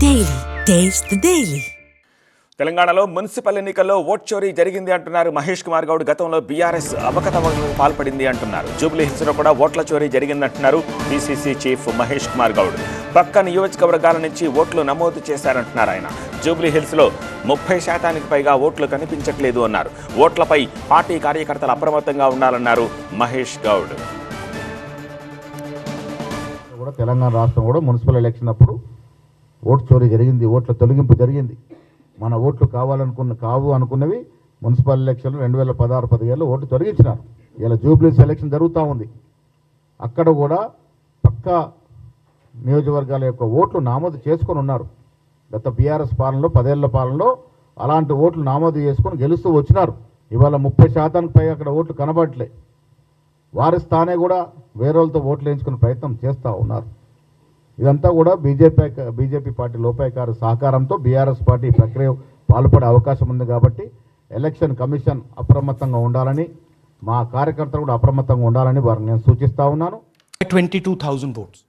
Taste the Daily. తెలంగాణలో municipal ఎన్నికల్లో vote చోరీ జరిగింది అంటున్నారు మహేష్ కుమార్ గౌడ్. గతంలో బీఆర్ఎస్ అవకతవకలకు పాల్పడింది అంటున్నారు. జూబ్లీ హిల్స్లో కూడా ఓట్ల చోరీ జరిగిందంటున్నారు పీసీసీ చీఫ్ మహేష్ కుమార్ గౌడ్. పక్క నియోజకవర్గాల నుంచి ఓట్లు నమోదు చేశారంటున్నారు ఆయన. జూబ్లీ హిల్స్లో ముప్పై శాతానికి పైగా ఓట్లు కనిపించట్లేదు అన్నారు. ఓట్లపై పార్టీ కార్యకర్తలు అప్రమత్తంగా ఉండాలన్నారు మహేష్ గౌడ్. కూడా తెలంగాణ రాష్ట్రం కూడా మున్సిపల్ ఎలక్షన్ అప్పుడు ఓటు చోరీ జరిగింది ఓట్ల తొలగింపు జరిగింది. మన ఓట్లు కావాలనుకున్న కావు అనుకున్నవి మున్సిపల్ ఎలక్షన్లు రెండు వేల పదహారు పదిహేడులో ఓట్లు తొలగించినారు. ఇలా జూబ్లీస్ ఎలక్షన్ జరుగుతూ ఉంది. అక్కడ కూడా పక్క నియోజకవర్గాల యొక్క ఓట్లు నామోదు చేసుకొని ఉన్నారు. గత బీఆర్ఎస్ పాలనలో పదేళ్ళ పాలనలో అలాంటి ఓట్లు నామోదు చేసుకొని గెలుస్తూ వచ్చినారు. ఇవాళ ముప్పై శాతానికి పై అక్కడ ఓట్లు కనబడట్లే. వారి స్థానే కూడా వేరేలతో ఓట్లు వేయించుకునే ప్రయత్నం చేస్తూ ఉన్నారు. ఇదంతా కూడా బీజేపీ బీజేపీ పార్టీ లోపాయకారు సహకారంతో బీఆర్ఎస్ పార్టీ ప్రక్రియ పాల్పడే అవకాశం ఉంది కాబట్టి ఎలక్షన్ కమిషన్ అప్రమత్తంగా ఉండాలని మా కార్యకర్తలు కూడా అప్రమత్తంగా ఉండాలని వారిని నేను సూచిస్తా ఉన్నాను. Twenty two thousand oats